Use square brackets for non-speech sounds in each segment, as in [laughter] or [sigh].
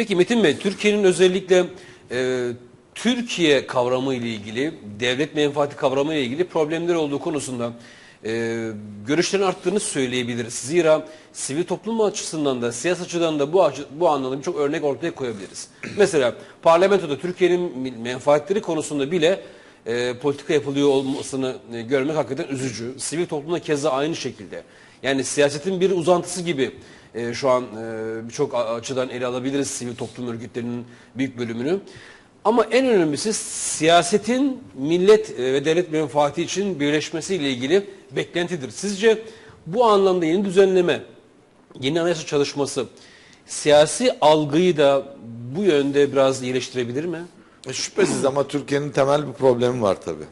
Peki Metin Bey, Türkiye'nin özellikle e, Türkiye kavramı ile ilgili, devlet menfaati kavramı ile ilgili problemler olduğu konusunda e, görüşlerin arttığını söyleyebiliriz. Zira sivil toplum açısından da, siyasi açıdan da bu, bu anlamda birçok örnek ortaya koyabiliriz. Mesela parlamentoda Türkiye'nin menfaatleri konusunda bile e, politika yapılıyor olmasını e, görmek hakikaten üzücü. Sivil toplumda keza aynı şekilde. Yani siyasetin bir uzantısı gibi e, şu an e, birçok açıdan ele alabiliriz sivil toplum örgütlerinin büyük bölümünü. Ama en önemlisi siyasetin millet e, ve devlet menfaati için birleşmesiyle ilgili beklentidir. Sizce bu anlamda yeni düzenleme, yeni anayasa çalışması siyasi algıyı da bu yönde biraz iyileştirebilir mi? E, Şüphesiz ama Türkiye'nin temel bir problemi var tabi.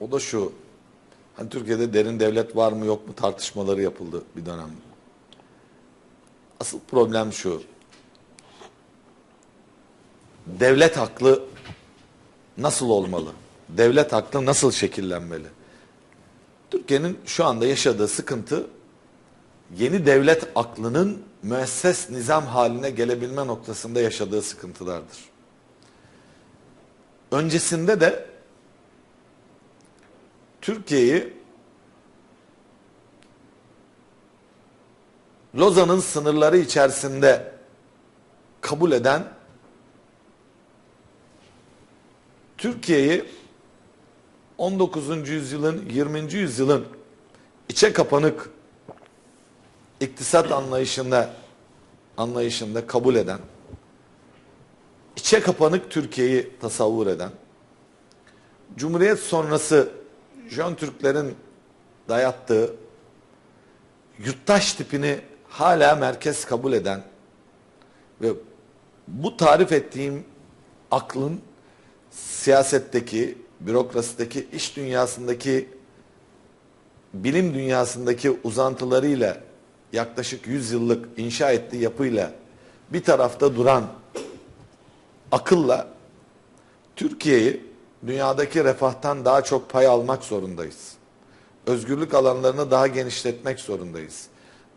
O da şu. Hani Türkiye'de derin devlet var mı yok mu tartışmaları yapıldı bir dönem. Asıl problem şu. Devlet aklı nasıl olmalı? Devlet aklı nasıl şekillenmeli? Türkiye'nin şu anda yaşadığı sıkıntı yeni devlet aklının müesses nizam haline gelebilme noktasında yaşadığı sıkıntılardır. Öncesinde de Türkiye'yi Lozan'ın sınırları içerisinde kabul eden Türkiye'yi 19. yüzyılın 20. yüzyılın içe kapanık iktisat anlayışında anlayışında kabul eden içe kapanık Türkiye'yi tasavvur eden, Cumhuriyet sonrası Jön Türklerin dayattığı yurttaş tipini hala merkez kabul eden ve bu tarif ettiğim aklın siyasetteki, bürokrasideki, iş dünyasındaki, bilim dünyasındaki uzantılarıyla yaklaşık 100 yıllık inşa ettiği yapıyla bir tarafta duran akılla Türkiye'yi dünyadaki refahtan daha çok pay almak zorundayız. Özgürlük alanlarını daha genişletmek zorundayız.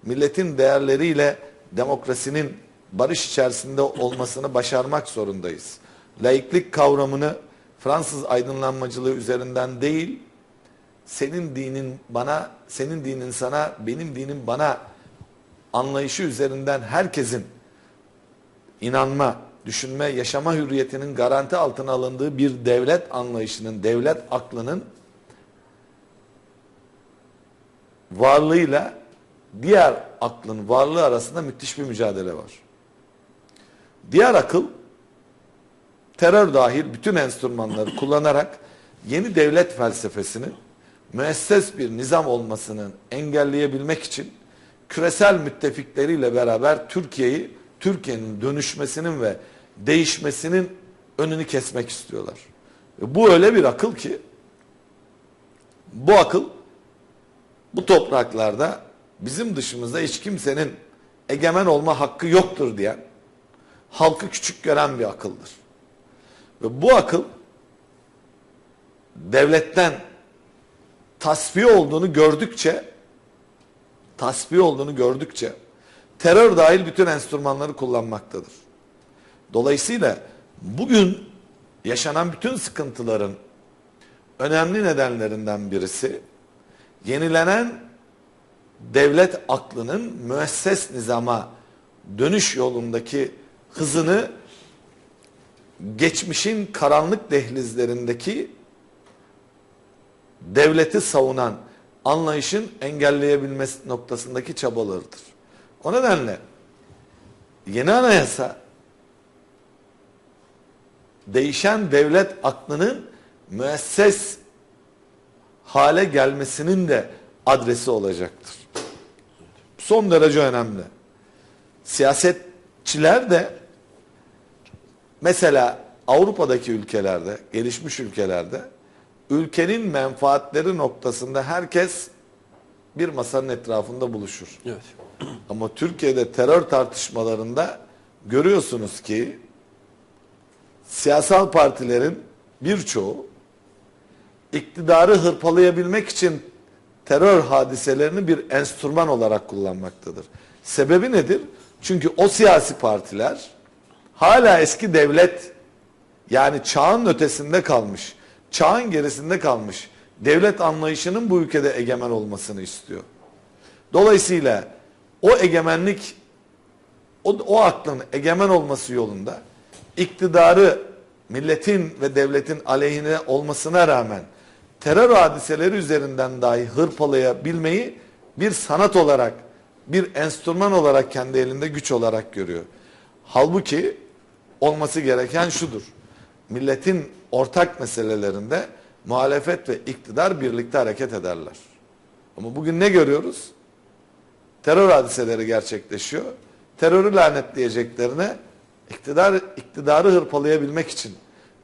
Milletin değerleriyle demokrasinin barış içerisinde olmasını başarmak zorundayız. Laiklik kavramını Fransız aydınlanmacılığı üzerinden değil, senin dinin bana, senin dinin sana, benim dinim bana anlayışı üzerinden herkesin inanma, düşünme, yaşama hürriyetinin garanti altına alındığı bir devlet anlayışının, devlet aklının varlığıyla diğer aklın varlığı arasında müthiş bir mücadele var. Diğer akıl terör dahil bütün enstrümanları [laughs] kullanarak yeni devlet felsefesinin müesses bir nizam olmasını engelleyebilmek için küresel müttefikleriyle beraber Türkiye'yi Türkiye'nin dönüşmesinin ve değişmesinin önünü kesmek istiyorlar. Ve bu öyle bir akıl ki bu akıl bu topraklarda bizim dışımızda hiç kimsenin egemen olma hakkı yoktur diyen halkı küçük gören bir akıldır. Ve bu akıl devletten tasfiye olduğunu gördükçe tasfiye olduğunu gördükçe terör dahil bütün enstrümanları kullanmaktadır. Dolayısıyla bugün yaşanan bütün sıkıntıların önemli nedenlerinden birisi yenilenen devlet aklının müesses nizama dönüş yolundaki hızını geçmişin karanlık dehlizlerindeki devleti savunan anlayışın engelleyebilmesi noktasındaki çabalarıdır. O nedenle yeni anayasa değişen devlet aklının müesses hale gelmesinin de adresi olacaktır. Son derece önemli. Siyasetçiler de mesela Avrupa'daki ülkelerde, gelişmiş ülkelerde ülkenin menfaatleri noktasında herkes bir masanın etrafında buluşur. Evet. Ama Türkiye'de terör tartışmalarında görüyorsunuz ki siyasal partilerin birçoğu iktidarı hırpalayabilmek için terör hadiselerini bir enstrüman olarak kullanmaktadır. Sebebi nedir? Çünkü o siyasi partiler hala eski devlet yani çağın ötesinde kalmış, çağın gerisinde kalmış devlet anlayışının bu ülkede egemen olmasını istiyor. Dolayısıyla o egemenlik, o, o aklın egemen olması yolunda iktidarı milletin ve devletin aleyhine olmasına rağmen terör hadiseleri üzerinden dahi hırpalayabilmeyi bir sanat olarak, bir enstrüman olarak kendi elinde güç olarak görüyor. Halbuki olması gereken şudur. Milletin ortak meselelerinde muhalefet ve iktidar birlikte hareket ederler. Ama bugün ne görüyoruz? Terör hadiseleri gerçekleşiyor. Terörü lanetleyeceklerine iktidar iktidarı hırpalayabilmek için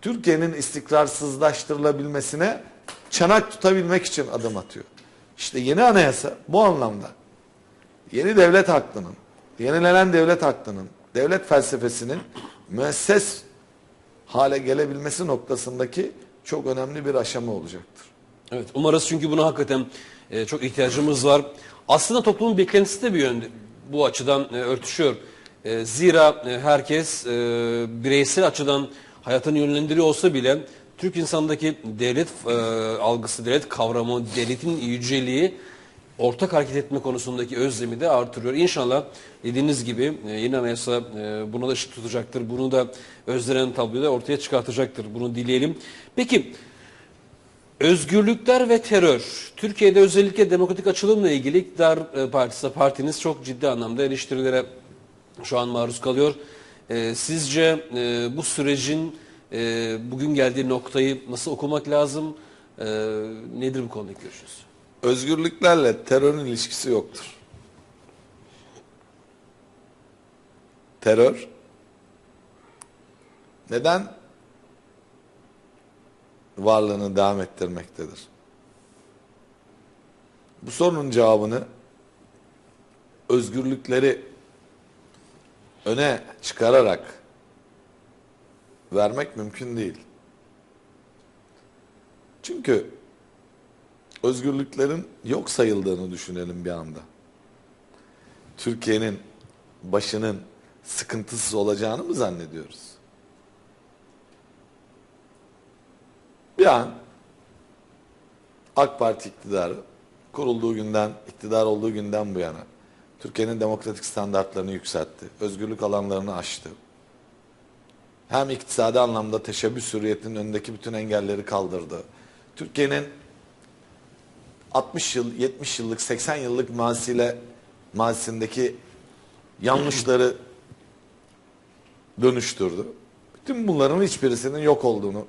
Türkiye'nin istikrarsızlaştırılabilmesine çanak tutabilmek için adım atıyor. İşte yeni anayasa bu anlamda yeni devlet hakkının, yenilenen devlet hakkının, devlet felsefesinin müesses hale gelebilmesi noktasındaki çok önemli bir aşama olacaktır. Evet umarız çünkü buna hakikaten e, çok ihtiyacımız var. Aslında toplumun beklentisi de bir yönde bu açıdan e, örtüşüyor. E, zira e, herkes e, bireysel açıdan hayatını yönlendiriyor olsa bile Türk insandaki devlet e, algısı, devlet kavramı, devletin yüceliği ortak hareket etme konusundaki özlemi de artırıyor. İnşallah dediğiniz gibi e, yeni anayasa buna da ışık tutacaktır. Bunu da özlenen tabloyu da ortaya çıkartacaktır. Bunu dileyelim. Peki Özgürlükler ve terör. Türkiye'de özellikle demokratik açılımla ilgili iktidar partisi, partiniz çok ciddi anlamda eleştirilere şu an maruz kalıyor. E, sizce e, bu sürecin e, bugün geldiği noktayı nasıl okumak lazım? E, nedir bu konudaki görüşünüz? Özgürlüklerle terörün ilişkisi yoktur. Terör neden varlığını devam ettirmektedir? Bu sorunun cevabını özgürlükleri öne çıkararak vermek mümkün değil. Çünkü özgürlüklerin yok sayıldığını düşünelim bir anda. Türkiye'nin başının sıkıntısız olacağını mı zannediyoruz? Bir an AK Parti iktidarı kurulduğu günden, iktidar olduğu günden bu yana Türkiye'nin demokratik standartlarını yükseltti. Özgürlük alanlarını aştı. Hem iktisadi anlamda teşebbüs hürriyetinin önündeki bütün engelleri kaldırdı. Türkiye'nin 60 yıl, 70 yıllık, 80 yıllık mazisiyle mazisindeki yanlışları dönüştürdü. Bütün bunların hiçbirisinin yok olduğunu,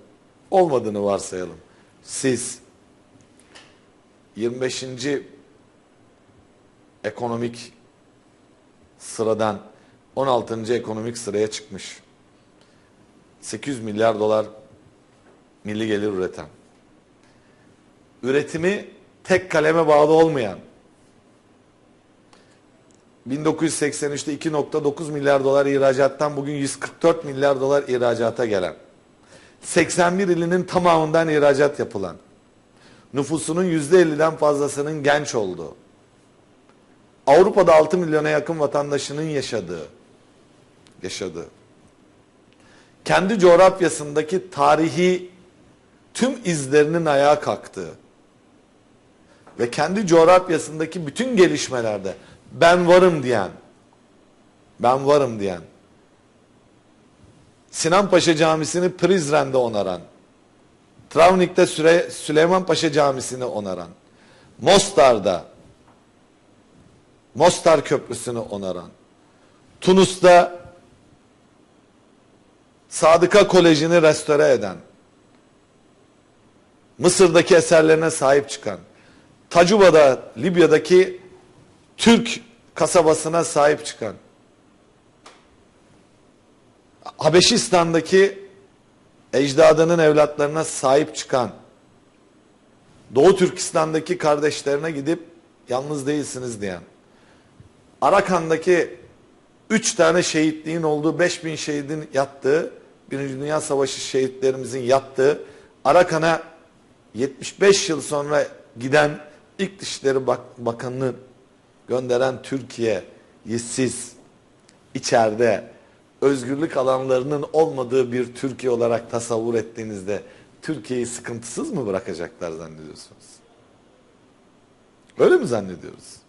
olmadığını varsayalım. Siz 25. ekonomik sıradan 16. ekonomik sıraya çıkmış. 800 milyar dolar milli gelir üreten. Üretimi tek kaleme bağlı olmayan 1983'te 2.9 milyar dolar ihracattan bugün 144 milyar dolar ihracata gelen 81 ilinin tamamından ihracat yapılan nüfusunun %50'den fazlasının genç olduğu Avrupa'da 6 milyona yakın vatandaşının yaşadığı yaşadığı. Kendi coğrafyasındaki tarihi tüm izlerinin ayağa kalktığı ve kendi coğrafyasındaki bütün gelişmelerde ben varım diyen, ben varım diyen, Sinan Paşa Camisi'ni Prizren'de onaran, Travnik'te Süleyman Paşa Camisi'ni onaran, Mostar'da Mostar Köprüsü'nü onaran, Tunus'ta Sadıka Koleji'ni restore eden, Mısır'daki eserlerine sahip çıkan, Tacuba'da Libya'daki Türk kasabasına sahip çıkan, Habeşistan'daki ecdadının evlatlarına sahip çıkan, Doğu Türkistan'daki kardeşlerine gidip yalnız değilsiniz diyen, Arakan'daki üç tane şehitliğin olduğu 5000 şehidin yattığı, Birinci Dünya Savaşı şehitlerimizin yattığı Arakan'a 75 yıl sonra giden ilk Dışişleri Bak Bakanı'nı gönderen Türkiye'yi siz içeride özgürlük alanlarının olmadığı bir Türkiye olarak tasavvur ettiğinizde Türkiye'yi sıkıntısız mı bırakacaklar zannediyorsunuz? Öyle mi zannediyoruz?